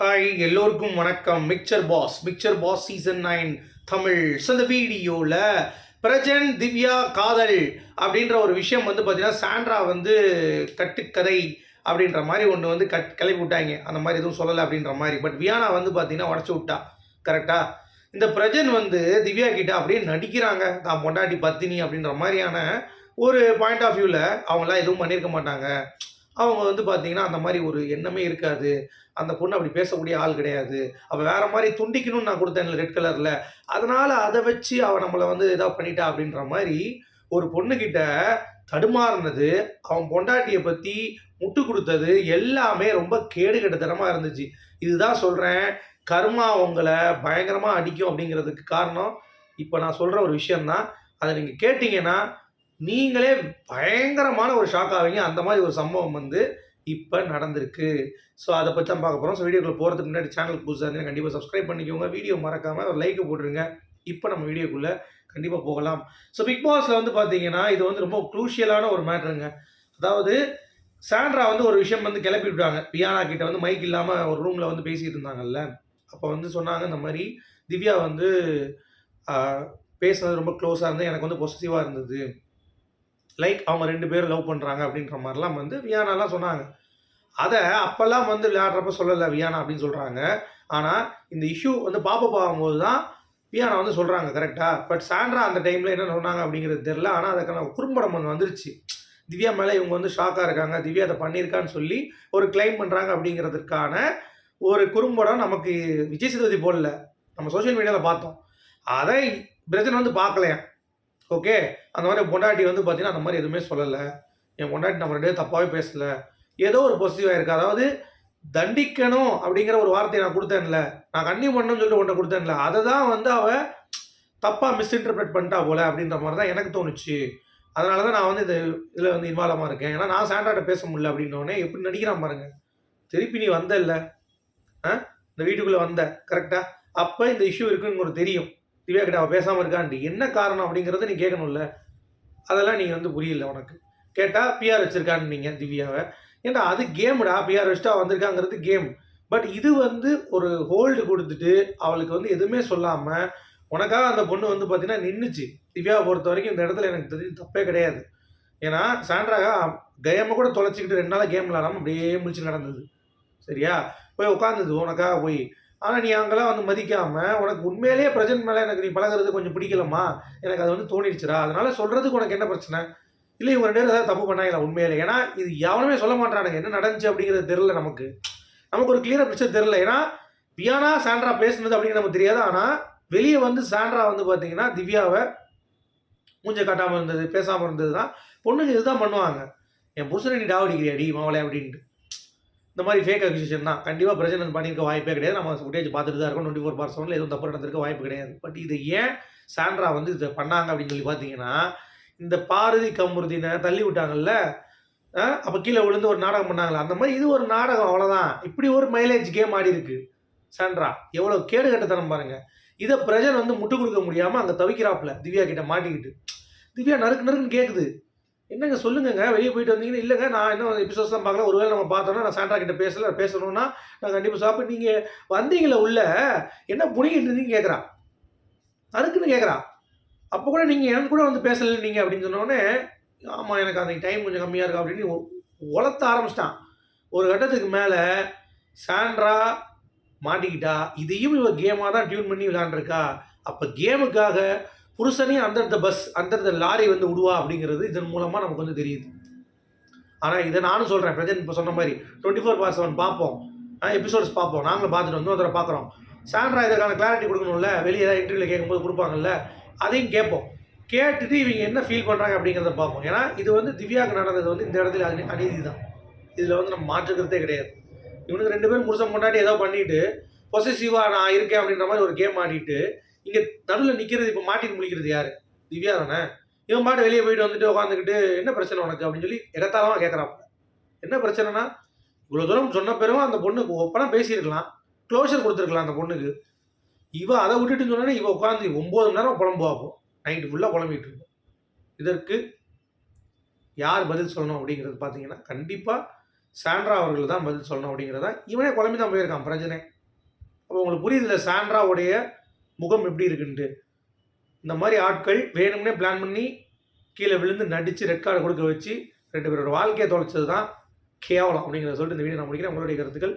Hi எல்லோருக்கும் வணக்கம். Mixture boss mixture boss season nine Tamil so இந்த வீடியோவில் பிரஜன் திவ்யா காதல் அப்படின்ற ஒரு விஷயம் வந்து பார்த்தீங்கன்னா சாண்ட்ரா வந்து கட்டுக்கதை அப்படின்ற மாதிரி ஒன்று வந்து கட் கிளப்பி விட்டாங்க. அந்த மாதிரி எதுவும் சொல்லலை அப்படின்ற மாதிரி. பட் வியானா வந்து பார்த்தீங்கன்னா உடச்சி விட்டா. கரெக்டாக இந்த பிரஜன் வந்து திவ்யா கிட்ட அப்படியே நடிக்கிறாங்க. தான் பொண்டாட்டி பத்தினி அப்படின்ற மாதிரியான ஒரு பாயிண்ட் ஆஃப் வியூவில் அவங்களாம் எதுவும் பண்ணியிருக்க மாட்டாங்க. அவங்க வந்து பார்த்தீங்கன்னா அந்த மாதிரி ஒரு எண்ணமே இருக்காது. அந்த பொண்ணு அப்படி பேசக்கூடிய ஆள் கிடையாது. அவள் வேற மாதிரி துண்டிக்கணும்னு நான் கொடுத்தேன் ரெட் கலரில் அதனால அதை வச்சு அவள் நம்மளை வந்து இதாக பண்ணிட்டா அப்படின்ற மாதிரி ஒரு பொண்ணுக்கிட்ட தடுமாறினது அவன் பொண்டாட்டியை பற்றி முட்டு கொடுத்தது எல்லாமே ரொம்ப கேடு கெட்டத்தனமாக இருந்துச்சு. இதுதான் சொல்கிறேன் கர்மா உங்களை பயங்கரமாக அடிக்கும் அப்படிங்கிறதுக்கு காரணம் இப்போ நான் சொல்கிற ஒரு விஷயம்தான். அதை நீங்கள் கேட்டிங்கன்னா நீங்களே பயங்கரமான ஒரு ஷாக் ஆவீங்க. அந்த மாதிரி ஒரு சம்பவம் வந்து இப்போ நடந்திருக்கு. ஸோ அதை பற்றி தான் பார்க்க போகிறோம் ஸோ வீடியோக்குள்ள போகிறதுக்கு முன்னாடி சேனல் புதுசாக இருந்தீங்கன்னா கண்டிப்பாக சப்ஸ்கிரைப் பண்ணிக்கோங்க. வீடியோ மறக்காமல் ஒரு லைக் போட்டுருங்க. இப்போ நம்ம வீடியோக்குள்ளே கண்டிப்பாக போகலாம். ஸோ பிக் பாஸில் வந்து பார்த்தீங்கன்னா இது வந்து ரொம்ப க்ரூஷியலான ஒரு மேட்ருங்க அதாவது சாண்ட்ரா வந்து ஒரு விஷயம் வந்து கிளப்பி விட்டாங்க. பியானா கிட்ட வந்து மைக் இல்லாமல் ஒரு ரூமில் வந்து பேசிகிட்டு இருந்தாங்கல்ல. அப்போ வந்து சொன்னாங்க இந்த மாதிரி திவ்யா வந்து பேசுனது ரொம்ப க்ளோஸாக இருந்து எனக்கு வந்து பொசிட்டிவாக இருந்தது. லைக் அவங்க ரெண்டு பேரும் லவ் பண்ணுறாங்க அப்படின்ற மாதிரிலாம் வந்து வியானாலாம் சொன்னாங்க. அதை அப்போல்லாம் வந்து விளையாடுறப்ப சொல்லலை வியானா அப்படின்னு சொல்கிறாங்க ஆனால் இந்த இஷ்யூ வந்து பாப்பா பார்க்கும்போது தான் வியானா வந்து சொல்கிறாங்க கரெக்டாக பட் சாண்ட்ரா அந்த டைமில் என்ன சொன்னாங்க அப்படிங்கிறது தெரில ஆனால் அதுக்கான குறும்படம் ஒன்று வந்துருச்சு. திவ்யா மேலே இவங்க வந்து ஷாக்காக இருக்காங்க. திவ்யா அதை பண்ணியிருக்கான்னு சொல்லி ஒரு கிளைம் பண்ணுறாங்க அப்படிங்கிறதுக்கான ஒரு குறும்படம் நமக்கு விஜய் சேதுபதி போடல. நம்ம சோஷியல் மீடியாவில் பார்த்தோம். அதை பிரச்சனை வந்து பார்க்கலையா ஓகே அந்த மாதிரி பொண்டாட்டி வந்து பார்த்தீங்கன்னா அந்த மாதிரி எதுவுமே சொல்லலை. என் பொண்டாட்டி நம்ம ரெண்டு தப்பாகவே பேசலை. ஏதோ ஒரு பாசிட்டிவாக இருக்குது அதாவது தண்டிக்கணும் அப்படிங்கிற ஒரு வார்த்தையை நான் கொடுத்தேன்ல. நான் கண்ணி பண்ணணும்னு சொல்லிட்டு உன்ட்ட கொடுத்தேன்ல. அதை தான் வந்து அவ தப்பாக மிஸ்இன்டர்பிரேட் பண்ணிட்டா போல அப்படின்ற மாதிரி தான் எனக்கு தோணுச்சு. அதனால தான் நான் வந்து இது இதில் வந்து இன்வால்வாக இருக்கேன். ஏன்னா நான் சாண்டாட்ட பேச முடியல அப்படின்னோடனே எப்படி நடிக்கிறான் பாருங்க. திருப்பி நீ வந்த இல்லை ஆ? இந்த வீட்டுக்குள்ளே வந்த கரெக்டாக அப்போ இந்த இஷ்யூ இருக்குன்னு ஒரு தெரியும். திவ்யா கிட்ட அவள் பேசாமல் இருக்கான்ட்டு என்ன காரணம் அப்படிங்கிறத நீ கேட்கணும்ல. அதெல்லாம் நீ வந்து புரியல உனக்கு. கேட்டால் பிஆர் வச்சிருக்கான்னு நீங்கள் திவ்யாவை. ஏன்டா அது கேமுடா பிஆர் வச்சுட்டா வந்திருக்காங்கிறது கேம் பட் இது வந்து ஒரு ஹோல்டு கொடுத்துட்டு அவளுக்கு வந்து எதுவுமே சொல்லாமல் உனக்காக அந்த பொண்ணு வந்து பார்த்தீங்கன்னா நின்றுச்சு திவ்யாவை பொறுத்த வரைக்கும் இந்த இடத்துல எனக்கு தெரிஞ்சு தப்பே கிடையாது. ஏன்னா சாண்ட்ராக கேமை கூட தொலைச்சிக்கிட்டு ரெண்டு நாளாக கேம் விளாடாமல் அப்படியே முடிச்சு நடந்தது. சரியா? போய் உட்காந்துது உனக்காக போய். ஆனால் நீ அங்கெல்லாம் வந்து மதிக்காமல் உனக்கு உண்மையிலேயே பிரஜன் மேலே எனக்கு நீ பழகிறது கொஞ்சம் பிடிக்கலம்மா. எனக்கு அது வந்து தோணிடுச்சுடா. அதனால் சொல்கிறதுக்கு உனக்கு என்ன பிரச்சனை? இல்லை இவங்க ரெண்டு பேரும் ஏதாவது தப்பு பண்ணாங்களா உண்மையிலே? ஏன்னா இது எவனுமே சொல்ல மாட்டானுங்க. என்ன நடந்துச்சு அப்படிங்கிறது தெரில நமக்கு. நமக்கு ஒரு கிளியராக பிக்சர் தெரில ஏன்னா வியானா சாண்ட்ரா பேசுனது அப்படிங்கிற நமக்கு தெரியாது. ஆனால் வெளியே வந்து சாண்ட்ரா வந்து பார்த்தீங்கன்னா திவ்யாவை மூஞ்ச காட்டாமல் இருந்தது பேசாமல் இருந்தது தான் பொண்ணுங்க இதுதான் பண்ணுவாங்க. என் புருஷனை நீ டாவடிக்கிறியாடி மாவளே அப்படின்ட்டு. இந்த மாதிரி ஃபேக் அக்யூசேஷன் தான். கண்டிப்பாக பிரச்சனை பண்ணியிருக்க வாய்ப்பே கிடையாது. நம்ம ஃபுட்டேஜ் பார்த்துட்டு தான் இருக்கோம். டுவெண்ட்டி ஃபோர் பார் செவனில் எதுவும் தப்பு நடந்திருக்க வாய்ப்பு கிடையாது. பட் இது ஏன் சாண்ட்ரா வந்து இதை பண்ணாங்க அப்படின்னு சொல்லி பார்த்தீங்கன்னா இந்த பாரதி கமுருதினை தள்ளி விட்டாங்கல்ல அப்போ கீழே விழுந்து ஒரு நாடகம் பண்ணாங்களா? அந்த மாதிரி இது ஒரு நாடகம் அவ்வளோதான் இப்படி ஒரு மைலேஜ் கேம் ஆடி இருக்கு சாண்ட்ரா. எவ்வளோ கேடு கட்டத்தனம் பாருங்க. இதை பிரஜன் வந்து முட்டு கொடுக்க முடியாமல் அங்கே தவிக்கிறாப்புல திவ்யா கிட்ட மாட்டிக்கிட்டு. திவ்யா நறுக்கு நறுக்குன்னு கேட்குது என்னங்க சொல்லுங்கங்க. வெளியே போயிட்டு வந்தீங்கன்னா இல்லைங்க நான் இன்னும் எபிசோட்ஸ் தான் பார்க்கல. ஒருவேளை நம்ம பார்த்தோன்னா நான் சாண்ட்ரா கிட்ட பேசல பேசணும்னா நான் கண்டிப்பாக சாப்பிட்டு நீங்கள் வந்தீங்களே உள்ள என்ன புனிகிட்டு இருந்தீங்க கேட்குறா அதுக்குன்னு கேட்குறா அப்போ கூட நீங்கள் எனக்கு கூட வந்து பேசலை நீங்கள் அப்படின்னு சொன்னோடனே ஆமாம் எனக்கு அந்த டைம் கொஞ்சம் கம்மியாக இருக்கா அப்படின்னு உளத்த ஆரம்பிச்சிட்டான். ஒரு கட்டத்துக்கு மேலே சாண்ட்ரா மாட்டிக்கிட்டா இதையும் இவ கேமாக தான் டியூன் பண்ணி விளையாண்டுருக்கா. அப்போ கேமுக்காக புருஷனையும் அந்தந்த பஸ் அந்தந்த லாரி வந்து விடுவா அப்படிங்கிறது இதன் மூலமாக நமக்கு வந்து தெரியுது. ஆனால் இதை நானும் சொல்கிறேன் பிரஜன் இப்போ சொன்ன மாதிரி டுவெண்ட்டி ஃபோர் பார் செவன் பார்ப்போம் எபிசோட்ஸ் பார்ப்போம். நாங்களும் பார்த்துட்டு வந்து ஒருத்தரை பார்க்குறோம். சாண்ட்ரா இதற்கான கிளாரிட்டி கொடுக்கணும்ல? வெளியே ஏதாவது இன்டர்வியூவில் கேட்கும்போது கொடுப்பாங்கல்ல? அதையும் கேட்போம். கேட்டுட்டு இவங்க என்ன ஃபீல் பண்ணுறாங்க அப்படிங்கிறத பார்ப்போம். ஏன்னா இது வந்து திவ்யாவுக்கு நடந்தது வந்து இந்த இடத்துல அது அநீதி தான். இதில் வந்து நம்ம மாற்றுக்கிறதே கிடையாது. இவனுக்கு ரெண்டு பேரும் புருஷன் முன்னாடி ஏதோ பண்ணிவிட்டு பொசிசிவாக நான் இருக்கேன் அப்படின்ற மாதிரி ஒரு கேம் ஆடிட்டு இங்கே நடுவில் நிற்கிறது இப்போ மாட்டின்னு முழிக்கிறது யார்? திவ்யா தானே? இவன் பாட்டு வெளியே போயிட்டு வந்துட்டு உட்காந்துக்கிட்டு என்ன பிரச்சனை உனக்கு? அப்படின்னு சொல்லி எகத்தாலமாக கேட்குறாப்ப என்ன பிரச்சனைனா இவ்வளோ தூரம் சொன்ன பிறகும் அந்த பொண்ணுக்கு ஒப்பனா பேசியிருக்கலாம். க்ளோஷர் கொடுத்துருக்கலாம் அந்த பொண்ணுக்கு. இவ அதை விட்டுட்டு சொன்னோன்னே இவ உட்காந்து ஒம்பது மணி நேரம் குழம்பு அப்போ. நைட்டு ஃபுல்லாக குழம்பிட்டு இருக்கும் இதற்கு யார் பதில் சொல்லணும் அப்படிங்கிறது பார்த்தீங்கன்னா கண்டிப்பாக சாண்ட்ரா அவர்கள் தான் பதில் சொல்லணும் அப்படிங்கிறத இவனே குழம்பி தான் போயிருக்கான் பிரஜனே. அப்போ உங்களுக்கு புரியுதுல சாண்ட்ராவுடைய முகம் எப்படி இருக்குன்ட்டு. இந்த மாதிரி ஆட்கள் வேணும்னே பிளான் பண்ணி கீழே விழுந்து நடித்து ரெட் கார்டு கொடுக்க வச்சு ரெண்டு பேரோட வாழ்க்கையை தொலைச்சது தான் கேவலம் அப்படிங்கிறத சொல்லிட்டு இந்த வீடியோ நான் முடிக்கிறேன். உங்களுடைய கருத்துக்கள்?